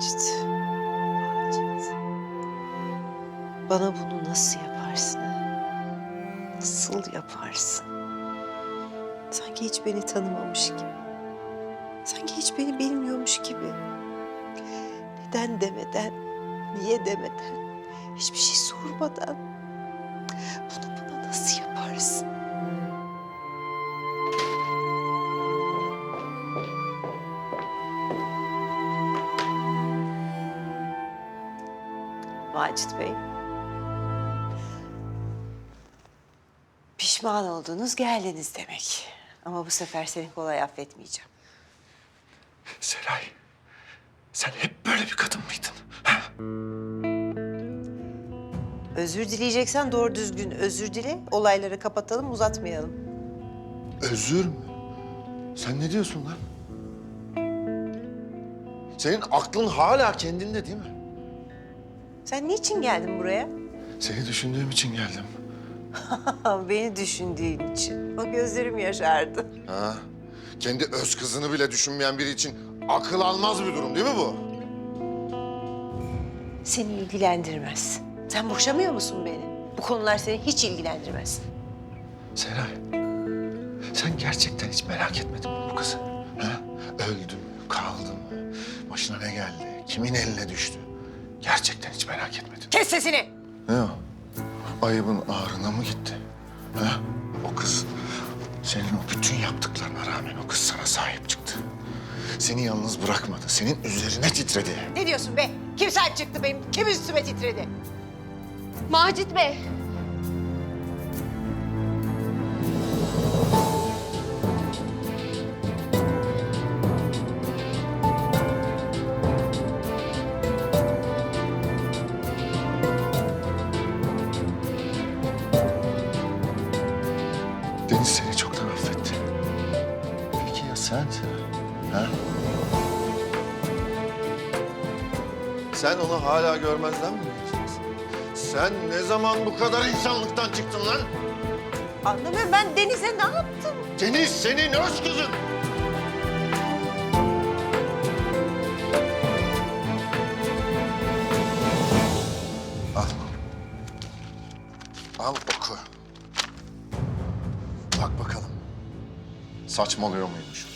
Macit. Macit. Bana bunu nasıl yaparsın? Nasıl yaparsın? Sanki hiç beni tanımamış gibi. Sanki hiç beni bilmiyormuş gibi. Neden demeden, niye demeden, hiçbir şey sormadan. Bunu bana nasıl yaparsın? Macit Bey. Pişman oldunuz, geldiniz demek. Ama bu sefer seni kolay affetmeyeceğim. Seray, sen hep böyle bir kadın mıydın? Ha? Özür dileyeceksen doğru düzgün özür dile. Olayları kapatalım, uzatmayalım. Özür mü? Sen ne diyorsun lan? Senin aklın hala kendinde değil mi? Sen niçin geldin buraya? Seni düşündüğüm için geldim. Beni düşündüğün için. O gözlerim yaşardı. Ha? Kendi öz kızını bile düşünmeyen biri için akıl almaz bir durum değil mi bu? Seni ilgilendirmez. Sen boşamıyor musun beni? Bu konular seni hiç ilgilendirmez. Seray, sen gerçekten hiç merak etmedin mi bu kızı? Ha? Öldü mü, kaldı mı? Başına ne geldi? Kimin eline düştü? Gerçekten hiç merak etmedin. Kes sesini! Ne o? Ayıbın ağrına mı gitti? Ha? O kız senin o bütün yaptıklarına rağmen o kız sana sahip çıktı. Seni yalnız bırakmadı. Senin üzerine titredi. Ne diyorsun be? Kim sahip çıktı benim? Kim üstüme titredi? Macit Bey. Deniz seni çoktan affetti. Peki ya sen? Ha? Sen onu hala görmezden mi geleceksin? Sen ne zaman bu kadar insanlıktan çıktın lan? Anlamıyorum ben Deniz'e ne yaptım? Deniz senin öz kızın. Al. Al oku. Bak bakalım. Saçmalıyor muymuş?